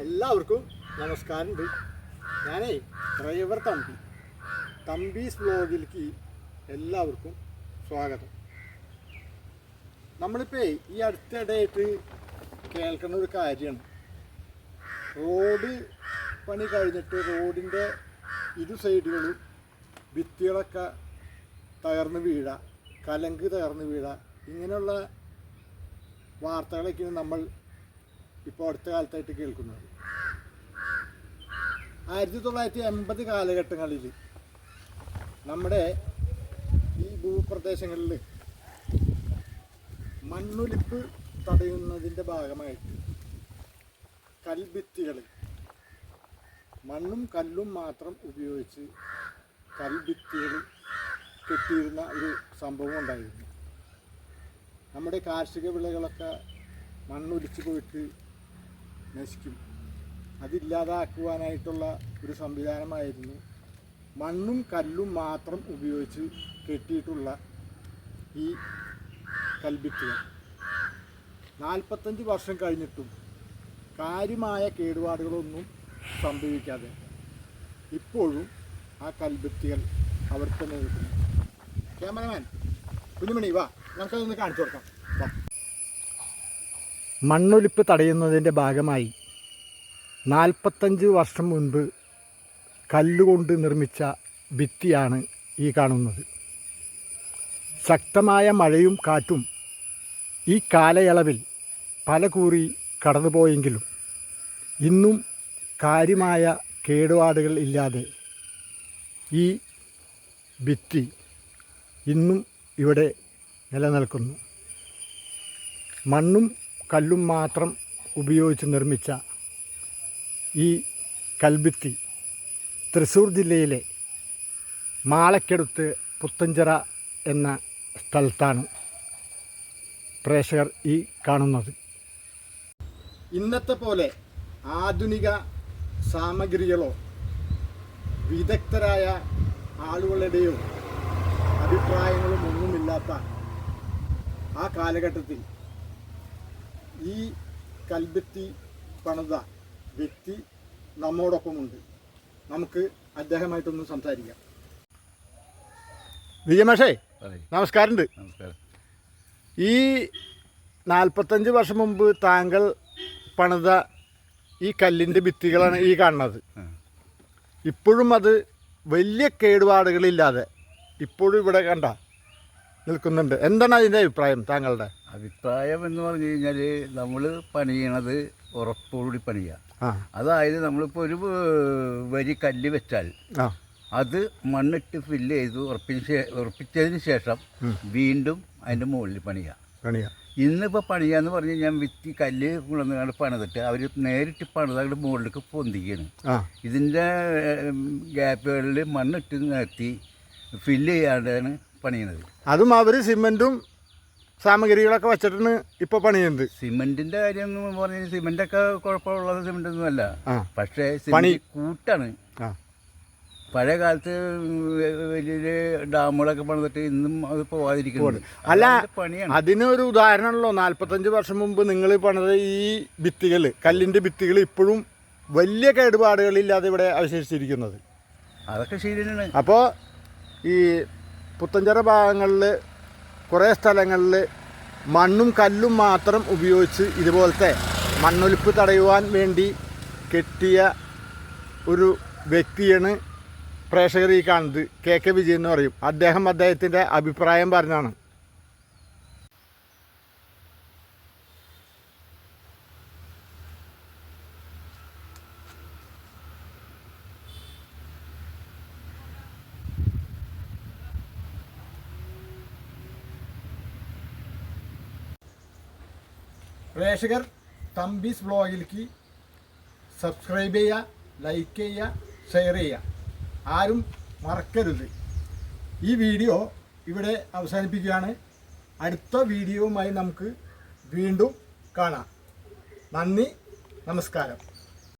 എല്ലാവർക്കും നമസ്കാരമുണ്ട്. ഞാനേ ഡ്രൈവർ തമ്പി. തമ്പീസ് വ്ലോഗിലേക്ക് എല്ലാവർക്കും സ്വാഗതം. നമ്മളിപ്പോൾ ഈ അടുത്തിടെയായിട്ട് കേൾക്കുന്ന ഒരു കാര്യമാണ്. റോഡ് പണി കഴിഞ്ഞിട്ട് റോഡിന്റെ ഇരു സൈഡുകളും ഭിത്തികളൊക്കെ തകർന്ന് വീഴ കലങ്ക് തകർന്ന് വീഴ ഇങ്ങനെയുള്ള വാർത്തകളൊക്കെയാണ് നമ്മൾ ഇപ്പോൾ അടുത്ത കാലത്തായിട്ട് കേൾക്കുന്നത്. ആയിരത്തി തൊള്ളായിരത്തി എൺപത് കാലഘട്ടങ്ങളിൽ നമ്മുടെ ഈ ഭൂപ്രദേശങ്ങളിൽ മണ്ണൊലിപ്പ് തടയുന്നതിന്റെ ഭാഗമായിട്ട് കൽഭിത്തികൾ മണ്ണും കല്ലും മാത്രം ഉപയോഗിച്ച് കൽഭിത്തികൾ കെട്ടിയിരുന്ന ഒരു സംഭവം ഉണ്ടായിരുന്നു. നമ്മുടെ കാർഷിക വിളകളൊക്കെ മണ്ണൊലിച്ച് പോയിട്ട് നശിക്കും. അതില്ലാതാക്കുവാനായിട്ടുള്ള ഒരു സംവിധാനമായിരുന്നു മണ്ണും കല്ലും മാത്രം ഉപയോഗിച്ച് കെട്ടിയിട്ടുള്ള ഈ കൽഭിത്തികൾ. നാൽപ്പത്തഞ്ച് വർഷം കഴിഞ്ഞിട്ടും കാര്യമായ കേടുപാടുകളൊന്നും സംഭവിക്കാതെ ഇപ്പോഴും ആ കൽഭിത്തികൾ അവർ തന്നെ കിട്ടുന്നു ക്യാമറമാൻ കുഞ്ഞുമണി വാ. നമുക്കതൊന്ന് കാണിച്ചു കൊടുക്കാം. മണ്ണൊലിപ്പ് തടയുന്നതിന്റെ ഭാഗമായി നാൽപ്പത്തഞ്ച് വർഷം മുൻപ് കല്ലുകൊണ്ട് നിർമ്മിച്ച ഭിത്തിയാണ് ഈ കാണുന്നത്. ശക്തമായ മഴയും കാറ്റും ഈ കാലയളവിൽ പല കൂറി കടന്നുപോയെങ്കിലും ഇന്നും കാര്യമായ കേടുപാടുകൾ ഇല്ലാതെ ഈ ഭിത്തി ഇന്നും ഇവിടെ നിലനിൽക്കുന്നു. മണ്ണും കല്ലും മാത്രം ഉപയോഗിച്ച് നിർമ്മിച്ച ഈ കൽഭിത്തി തൃശ്ശൂർ ജില്ലയിലെ മാളയ്ക്കടുത്ത് പുത്തഞ്ചിറ എന്ന സ്ഥലത്താണ് പ്രേക്ഷകർ ഈ കാണുന്നത്. ഇന്നത്തെ പോലെ ആധുനിക സാമഗ്രികളോ വിദഗ്ധരായ ആളുകളുടെയോ അഭിപ്രായങ്ങളും ഒന്നുമില്ലാത്ത ആ കാലഘട്ടത്തിൽ ഈ കൽബത്തി പണിത വ്യക്തി നമ്മോടൊപ്പമുണ്ട്. നമുക്ക് അദ്ദേഹമായിട്ടൊന്ന് സംസാരിക്കാം. വിജയമേഷേ. നമസ്കാരമുണ്ട്. നമസ്കാരം. ഈ നാൽപ്പത്തഞ്ച് വർഷം മുമ്പ് താങ്കൾ പണിത ഈ കല്ലിന്റെ ഭിത്തികളാണ് ഈ കാണുന്നത്. ഇപ്പോഴും അത് വലിയ കേടുപാടുകളില്ലാതെ ഇപ്പോഴും ഇവിടെ കണ്ട നിൽക്കുന്നുണ്ട്. എന്താണ് അതിന്റെ അഭിപ്രായം താങ്കളുടെ? അഭിപ്രായം എന്ന് പറഞ്ഞു കഴിഞ്ഞാൽ നമ്മൾ പണിയണത് ഉറപ്പോടുകൂടി പണിയുക അതായത് നമ്മളിപ്പോൾ ഒരു വരി കല്ല് വെച്ചാൽ അത് മണ്ണിട്ട് ഫില്ല് ചെയ്ത് ഉറപ്പിച്ച ഉറപ്പിച്ചതിന് ശേഷം വീണ്ടും അതിന്റെ മുകളിൽ പണിയുക പണിയാ. ഇന്നിപ്പോൾ പണിയാന്ന് പറഞ്ഞു കഴിഞ്ഞാൽ വിത്തി കല്ല് കൊണ്ടുവന്നുകൊണ്ട് പണിതിട്ട് അവർ നേരിട്ട് പണിത് അങ്ങോട്ട് മുകളിലേക്ക് പൊന്തിക്കുകയാണ് ഇതിന്റെ ഗ്യാപ്പുകളിൽ മണ്ണിട്ട് നിർത്തി ഫില്ല് ചെയ്യാണ്ടാണ് പണിയണത്? അതും അവർ സിമെന്റും സാമഗ്രികളൊക്കെ വെച്ചിട്ടാണ് ഇപ്പോൾ പണിയുന്നത്. സിമെന്റിന്റെ കാര്യം എന്ന് പറഞ്ഞാൽ സിമെന്റ് ഒക്കെ കുഴപ്പമുള്ളത് സിമെന്റ് ഒന്നും അല്ല പക്ഷേ പണി. കൂട്ടാണ്. പഴയ കാലത്ത് വലിയ ഡാമുകളൊക്കെ പണിതിട്ട് ഇന്നും അത് പോവാതിരിക്കുന്നു. അല്ല പണിയാണ്. അതിനൊരു ഉദാഹരണമല്ലോ നാൽപ്പത്തഞ്ച് വർഷം മുമ്പ് നിങ്ങൾ പണിത ഈ ഭിത്തികൾ കല്ലിന്റെ ഭിത്തികൾ ഇപ്പോഴും വലിയ കേടുപാടുകളില്ലാതെ ഇവിടെ അവശേഷിച്ചിരിക്കുന്നത്. അതൊക്കെ ശരിയാണ്. അപ്പോ അപ്പോൾ ഈ പുത്തഞ്ചിറ ഭാഗങ്ങളിൽ കുറേ സ്ഥലങ്ങളിൽ മണ്ണും കല്ലും മാത്രം ഉപയോഗിച്ച് ഇതുപോലത്തെ മണ്ണൊലിപ്പ് തടയുവാൻ വേണ്ടി കെട്ടിയ ഒരു വ്യക്തിയാണ് പ്രേക്ഷകർ ഈ കാണുന്നത്. കെ കെ വിജയൻ എന്ന് പറയും. അദ്ദേഹം അദ്ദേഹത്തിന്റെ അഭിപ്രായം പറഞ്ഞാണ് പ്രേക്ഷകർ തമ്പീസ് വ്ളോഗിലേക്ക് സബ്സ്ക്രൈബ് ചെയ്യുക ലൈക്ക് ചെയ്യുക ഷെയർ ചെയ്യുക. ആരും മറക്കരുത്. ഈ വീഡിയോ ഇവിടെ അവസാനിപ്പിക്കുകയാണ്. അടുത്ത വീഡിയോവുമായി നമുക്ക് വീണ്ടും കാണാം. നന്ദി നമസ്കാരം.